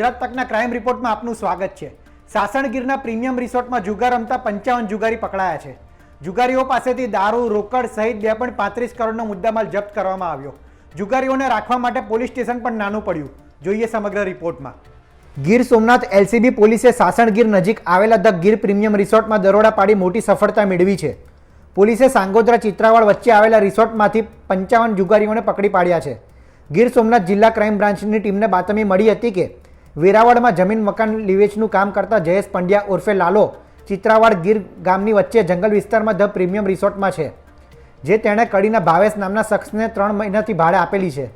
Gujarat તકના crime રિપોર્ટમાં આપનું સ્વાગત છે. સાસણગીરના પ્રીમિયમ રિસોર્ટમાં જુગાર રમતા પંચાવન જુગારી પકડાયા છે. જુગારીઓ પાસેથી દારૂ, રોકડ સહિત બે પણ પાંત્રીસ કરોડનો મુદ્દામાલ જપ્ત કરવામાં આવ્યો. જુગારીઓને રાખવા માટે પોલીસ સ્ટેશન પણ નાનું પડ્યું. જોઈએ સમગ્ર રિપોર્ટમાં. ગીર સોમનાથ એલસીબી પોલીસે સાસણગીર નજીક આવેલા ધ ગીર પ્રીમિયમ રિસોર્ટમાં દરોડા પાડી મોટી સફળતા મેળવી છે. પોલીસે સાંગોદ્રા ચિત્રાવાડ વચ્ચે આવેલા રિસોર્ટમાંથી પંચાવન જુગારીઓને પકડી પાડ્યા છે. ગીર સોમનાથ જિલ્લા ક્રાઇમ બ્રાન્ચની ટીમને બાતમી મળી હતી કે વેરાવળમાં જમીન, મકાન લિવેચનું કામ કરતા જયેશ પંડ્યા ઉર્ફે લાલો ચિત્રાવાડ ગીર ગામની વચ્ચે જંગલ વિસ્તારમાં ધ પ્રીમિયમ રિસોર્ટમાં છે, જે તેણે કડીના ભાવેશ નામના શખ્સને ત્રણ મહિનાથી ભાડે આપેલી છે.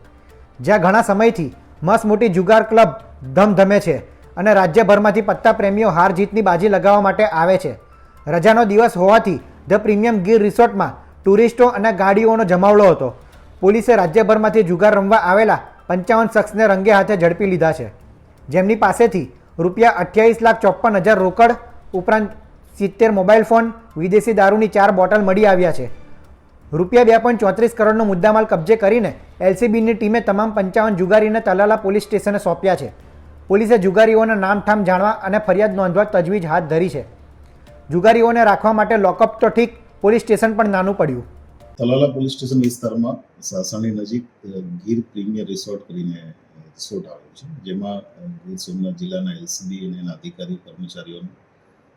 જ્યાં ઘણા સમયથી મસ્ત મોટી જુગાર ક્લબ ધમધમે છે અને રાજ્યભરમાંથી પત્તા પ્રેમીઓ હાર જીતની બાજી લગાવવા માટે આવે છે. રજાનો દિવસ હોવાથી ધ પ્રીમિયમ ગીર રિસોર્ટમાં ટુરિસ્ટો અને ગાડીઓનો જમાવડો હતો. પોલીસે રાજ્યભરમાંથી જુગાર રમવા આવેલા પંચાવન શખ્સને રંગે હાથે ઝડપી લીધા છે. જેમની પાસેથી રૂપિયા અઠ્યાવીસ લાખ ચોપ્પન હજાર રોકડ ઉપરાંત સિત્તેર મોબાઈલ ફોન, વિદેશી દારૂની ચાર બોટલ મળી આવ્યા છે. રૂપિયા બે પોઈન્ટ ચોત્રીસ કરોડનો મુદ્દામાલ કબજે કરીને એલસીબીની ટીમે તમામ પંચાવન જુગારીને તલાલા પોલીસ સ્ટેશને સોંપ્યા છે. પોલીસે જુગારીઓના નામઠામ જાણવા અને ફરિયાદ નોંધવા તજવીજ હાથ ધરી છે. જુગારીઓને રાખવા માટે લોકઅપ તો ઠીક, પોલીસ સ્ટેશન પણ નાનું પડ્યું. તલાલા પોલીસ સ્ટેશન વિસ્તારમાં સાસણની નજીક ગીર પ્રીમિયર રિસોર્ટ કરીને અ, રિસોર્ટ છે. જેમાં ગીર સોમનાથ જિલ્લાના એલસીબી અને એના અધિકારીઓ કર્મચારીઓને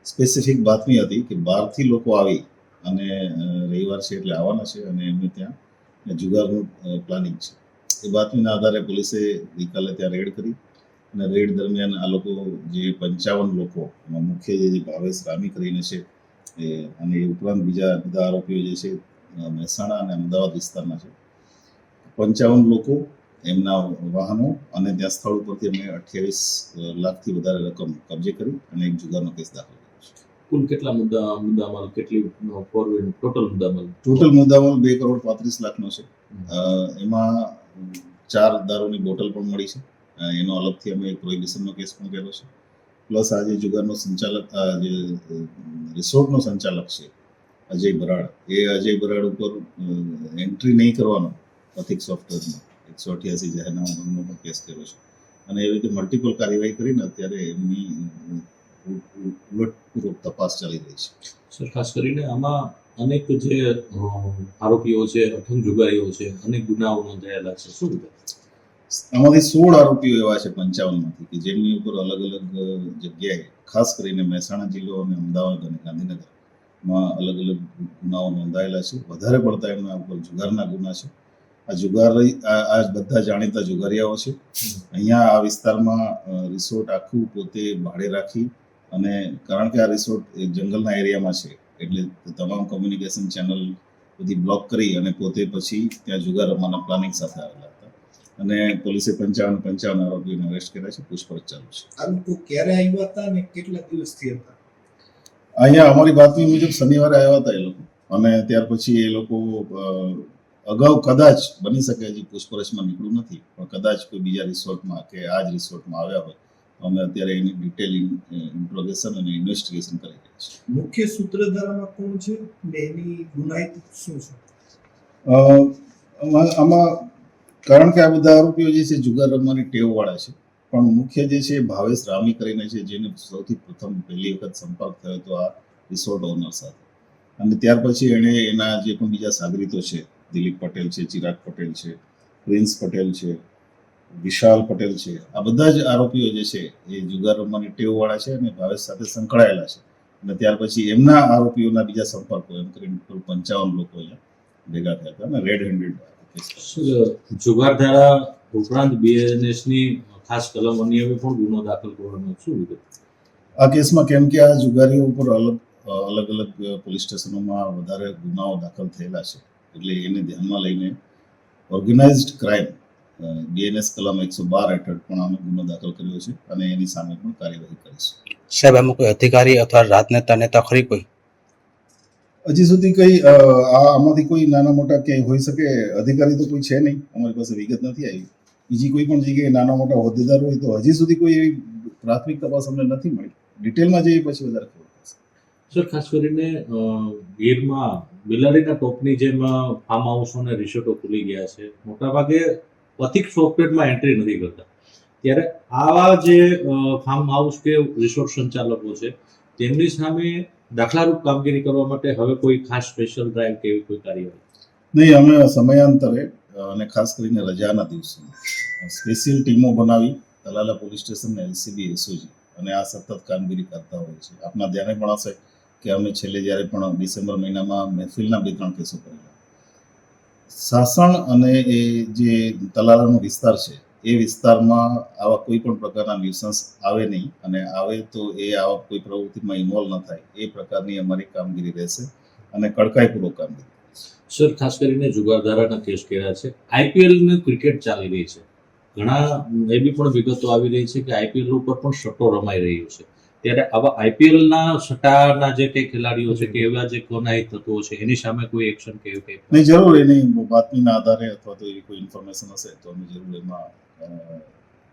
સ્પેસિફિક બાતમી હતી કે બહારથી લોકો આવી અને રવિવાર છે એટલે આવવાના છે અને એમને ત્યાં જુગારનું પ્લાનિંગ છે. એ બાતમીના આધારે પોલીસે ગઈકાલે ત્યાં રેડ કરી અને રેડ દરમિયાન આ લોકો જે પંચાવન લોકો મુખ્ય જે ભાવેશ રામી કરીને છે એ અને ઉપરાંત બીજા બધા આરોપીઓ જે છે મહેસાણા અને અમદાવાદ વિસ્તારના છે. પંચાવન લોકો એમના વાહનો અને ત્યાં સ્થળ ઉપરથી અમે અઠ્યાવીસ લાખથી વધારે રકમ કબજે કરી અને એક જુગારનો કેસ દાખલ કર્યો કુલ કેટલા મુદ્દા મુદ્દામાલ કેટલી ફોરવર્ડ ટોટલ મુદ્દામાલ? ટોટલ મુદ્દામાલ બે કરોડ પાંત્રીસ લાખનો છે. એમાં ચાર દારૂની બોટલ પણ મળી છે. એનો અલગથી અમે એક પ્રોહિબિશનનો કેસ પણ કર્યો છે. પ્લસ આજે જુગારનો સંચાલક જે રિસોર્ટનો સંચાલક છે અજય બરાડ. એ અજય બરાડ ઉપર એન્ટ્રી નહીં કરવાનો પથિક સોફ્ટવેરમાં. એકસો અઠ્યાસી જાહેરનામા ભંગનો પણ કેસ કર્યો છે. અને એવી રીતે મલ્ટિપલ કાર્યવાહી કરીને અત્યારે એમની ઉલટપૂર્વક તપાસ ચાલી રહી છે. સર ખાસ કરીને આમાં અનેક જે આરોપીઓ છે અઠંગ જુગારીઓ છે અનેક ગુનાઓ નોંધાયેલા છે. શું? આમાંથી સોળ આરોપીઓ એવા છે પંચાવનમાંથી કે જેમની ઉપર અલગ અલગ જગ્યાએ ખાસ કરીને મહેસાણા જિલ્લો અને અમદાવાદ અને ગાંધીનગરમાં અલગ અલગ ગુનાઓ નોંધાયેલા છે. વધારે પડતા એમના ઉપર જુગારના ગુના છે. આ જુગારી આ બધા જાણીતા જુગારિયાઓ છે. અહીંયા આ વિસ્તારમાં રિસોર્ટ આખું પોતે ભાડે રાખી અને કારણ કે આ રિસોર્ટ જંગલના એરિયામાં છે એટલે તમામ કોમ્યુનિકેશન ચેનલ બધી બ્લોક કરી અને પોતે પછી ત્યાં જુગાર રમવાના પ્લાનિંગ સાથે આવેલા હતા. અને પોલીસે પંચાવન પંચાવન આરોપીઓને અરેસ્ટ કર્યા છે પૂછપરછ ચાલુ છે. આ લોકો ક્યારે આવ્યા હતા અને કેટલા દિવસથી હતા? અહીંયા અમારી બાતમી મુજબ શનિવારે આવ્યા હતા એ લોકો. અને ત્યાર પછી એ લોકો અગાઉ કદાચ બની શકે હજી પૂછપરછમાં નીકળ્યું નથી પણ કદાચ કોઈ બીજા રિસોર્ટમાં કે આ જ રિસોર્ટમાં આવ્યા હોય અમે અત્યારે એની ડિટેલ ઇન્ટ્રોગેશન અને ઇન્વેસ્ટિગેશન કરી રહ્યા છીએ. મુખ્ય સૂત્રધારામાં કોણ છે? ને એની ગુનાહિત શું છે? આમાં આમાં કારણ કે આ બધા આરોપીઓ જે છે જુગાર રમવાની ટેવવાળા છે પણ મુખ્ય જે છે ભાવેશ રામી કરીને છે જેને સૌથી પ્રથમ પહેલી વખત સંપર્ક થયો હતો આ રિસોર્ટ ઓનર સાથે. અને ત્યાર પછી એણે એના જે પણ બીજા સાગરીતો છે દિલીપ પટેલ છે ચિરાગ પટેલ છે પ્રિન્સ પટેલ છે વિશાલ પટેલ છે. આ બધા જ આરોપીઓ જે છે એ જુગાર રમવાની ટેવવાળા છે અને ભાવેશ સાથે સંકળાયેલા છે. અને ત્યાર પછી એમના આરોપીઓના બીજા સંપર્કો એમ કરીને કુલ પંચાવન લોકો અહીંયા ભેગા થયા હતા અને રેડ હેન્ડેડ જુગાર ધારા ઉપરાંત BNS ની ખાસ કલમ અન્ય પણ ગુનો દાખલ કરવાનો શું વિગત આ કેસમાં કેમ કે આ જુગારીઓ ઉપર અલગ અલગ અલગ પોલીસ સ્ટેશનોમાં વધારે ગુનાઓ દાખલ થયેલા છે. એટલે એને ધ્યાનમાં લઈને ઓર્ગેનાઇઝડ ક્રાઇમ બીએનએસ કલમ એકસો બાર હેઠળ પણ અમે ગુનો દાખલ કર્યો છે અને એની સામે પણ કાર્યવાહી કરીશું. સાહેબ આમાં કોઈ અધિકારી અથવા રાજનેતા નેતા ખરી કોઈ? હજી સુધી કઈ આ આમાંથી કોઈ નાના મોટા ક્યાંય હોઈ શકે? અધિકારી તો કોઈ છે નહીં. અમારી પાસે વિગત નથી આવી. બીજી કોઈ પણ જગ્યાએ નાના મોટા હોદ્દેદાર હોય તો હજી સુધી કોઈ એવી પ્રાથમિક તપાસ અમને નથી મળી. ડિટેલમાં જઈએ પછી વધારે ખબર સર, ખાસ કરીને ગીરમાં બિલાડીના ટોપની જેમ ફાર્મ હાઉસો અને રિસોર્ટો ખુલી ગયા છે. મોટાભાગે પથિક સોફ્ટવેરમાં એન્ટ્રી નથી કરતા. ત્યારે આવા જે ફાર્મ હાઉસ કે રિસોર્ટ સંચાલકો છે, તેમની સામે દાખલારૂપ કામગીરી કરવા માટે હવે કોઈ ખાસ સ્પેશિયલ ડ્રાઈવ કે એવી કોઈ કાર્યવાહી? નહીં, અમે સમયાંતરે અને ખાસ કરીને રજાના દિવસોમાં સ્પેશિયલ ટીમો બનાવી Talala police station LCB SOG અને આ સતત કામગીરી કરતા હોય છે. આપના ધ્યાને પણ હશે. કે અમે છેલ્લે જ્યારે પણ ડિસેમ્બર મહિનામાં મહેફિલના બે ત્રણ કેસો કરેલા સાસણ અને એ જે તલાલાનો વિસ્તાર છે, એ વિસ્તારમાં આવા કોઈ પણ પ્રકારના ન્યુસન્સ આવે નહીં અને આવે તો એ આવા કોઈ પ્રવૃત્તિમાં ઇન્વોલ્વ ન થાય. એ પ્રકારની અમારી કામગીરી રહેશે અને કડકાઈપૂર્વક કામગીરી. સર, ખાસ કરીને જુગારધારાના કેસ કર્યા છે. આઈપીએલની ક્રિકેટ ચાલી રહી છે. ઘણા એવી પણ વિગતો આવી રહી છે કે આઈપીએલ ઉપર પણ સટ્ટો રમાઈ રહ્યો છે. ત્યારે આવા આઈપીએલ ના સટ્ટાના જે કઈ ખેલાડીઓ છે કે એવા જે કોના તત્વો છે એની સામે કોઈ એક્શન કે એવું કંઈ? નહીં જરૂર એની બાતમીના આધારે અથવા તો એવી કોઈ ઇન્ફોર્મેશન હશે તો અમે જરૂર એમાં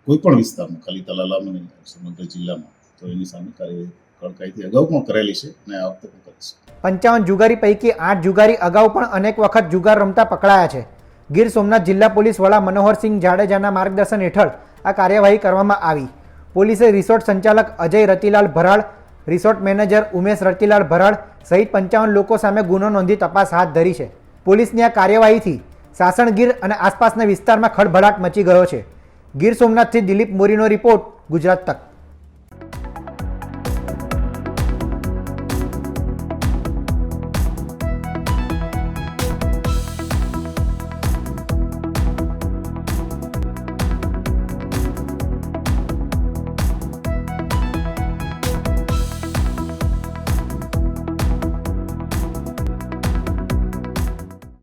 કોઈ પણ વિસ્તારમાં ખાલી તલાલામાં નહીં સમગ્ર જિલ્લામાં તો એની સામે કાર્યવાહી કડકાઈથી અગાઉ પણ કરેલી છે અને આ વખતે પણ કરીશું પંચાવન જુગારી પૈકી આઠ જુગારી અગાઉ પણ અનેક વખત જુગાર રમતા પકડાયા છે. ગીર સોમનાથ જિલ્લા પોલીસ વડા મનોહરસિંહ જાડેજાના માર્ગદર્શન હેઠળ આ કાર્યવાહી કરવામાં આવી. પોલીસે રિસોર્ટ સંચાલક અજય રતિલાલ ભરાડ, રિસોર્ટ મેનેજર ઉમેશ રતિલાલ ભરાડ સહિત પંચાવન લોકો સામે ગુનો નોંધી તપાસ હાથ ધરી છે. પોલીસની આ કાર્યવાહીથી સાસણગીર અને આસપાસના વિસ્તારમાં ખળભળાટ મચી ગયો છે. ગીર સોમનાથથી દિલીપ મોરીનો રિપોર્ટ ગુજરાત તક.